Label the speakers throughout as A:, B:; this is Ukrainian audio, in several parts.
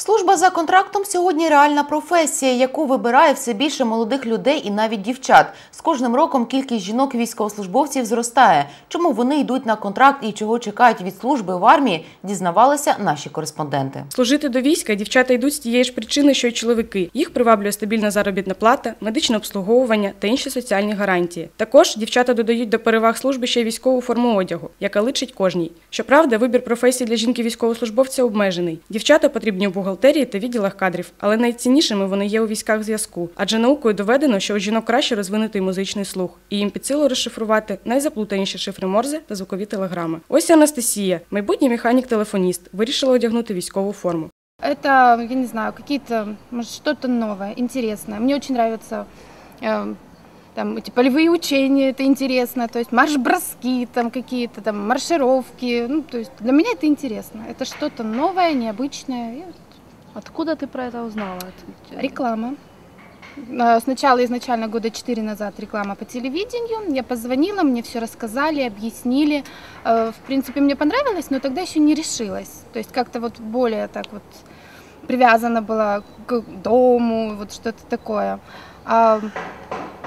A: Служба за контрактом сьогодні реальна професія, яку вибирає все більше молодих людей і навіть дівчат. З кожним роком кількість жінок військовослужбовців зростає. Чому вони йдуть на контракт і чого чекають від служби в армії, дізнавалися наші кореспонденти.
B: Служити до війська дівчата йдуть з тієї ж причини, що й чоловіки. Їх приваблює стабільна заробітна плата, медичне обслуговування та інші соціальні гарантії. Також дівчата додають до переваг служби ще військову форму одягу, яка личить кожній. Щоправда, вибір професії для жінки військовослужбовця обмежений. Дівчата потрібні у бухгалтерії та відділах кадрів, але найціннішими вони є у військах зв'язку. Адже наукою доведено, що у жінок краще розвинутий музичний слух, і їм під силу розшифрувати найзаплутаніші шифри Морзе та звукові телеграми. Ось і Анастасія, майбутній механік-телефоніст, вирішила одягнути військову форму.
C: Это, я не знаю, какие-то, может, что-то новое, интересное. Мне очень нравятся э, там эти полевые учения, это интересно, то есть марш-броски там какие-то, там маршировки, ну, то есть для меня это интересно. Это что-то новое, необычное.
D: Откуда ты про это узнала?
C: Реклама. Э, Сначала изначально года четыре назад реклама по телевидению. Я позвонила, мне все рассказали, объяснили. Э, В принципе, мне понравилось, но тогда еще не решилась. То есть как-то вот более так вот привязана была к дому, вот что-то такое. А,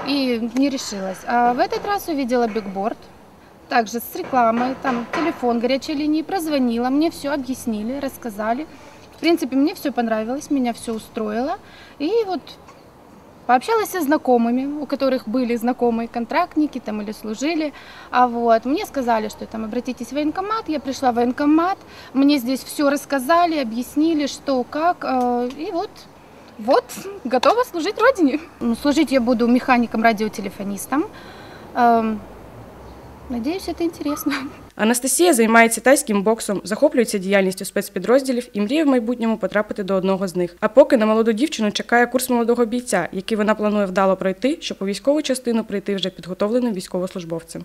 C: И не решилась. А в этот раз увидела бигборд, также с рекламой, там телефон горячей линии, прозвонила, мне все объяснили, рассказали. В принципе, мне все понравилось, меня все устроило. И вот пообщалась со знакомыми, у которых были знакомые контрактники там или служили. А вот мне сказали, что там обратитесь в военкомат. Я пришла в военкомат, мне здесь все рассказали, объяснили, что, как. э, И вот вот, готова служить Родине. Ну, Служить я буду механиком-радиотелефонистом. Эм, Надеюсь, это интересно.
B: Анастасія займається тайським боксом, захоплюється діяльністю спецпідрозділів і мріє в майбутньому потрапити до одного з них. А поки на молоду дівчину чекає курс молодого бійця, який вона планує вдало пройти, щоб у військову частину прийти вже підготовленим військовослужбовцем.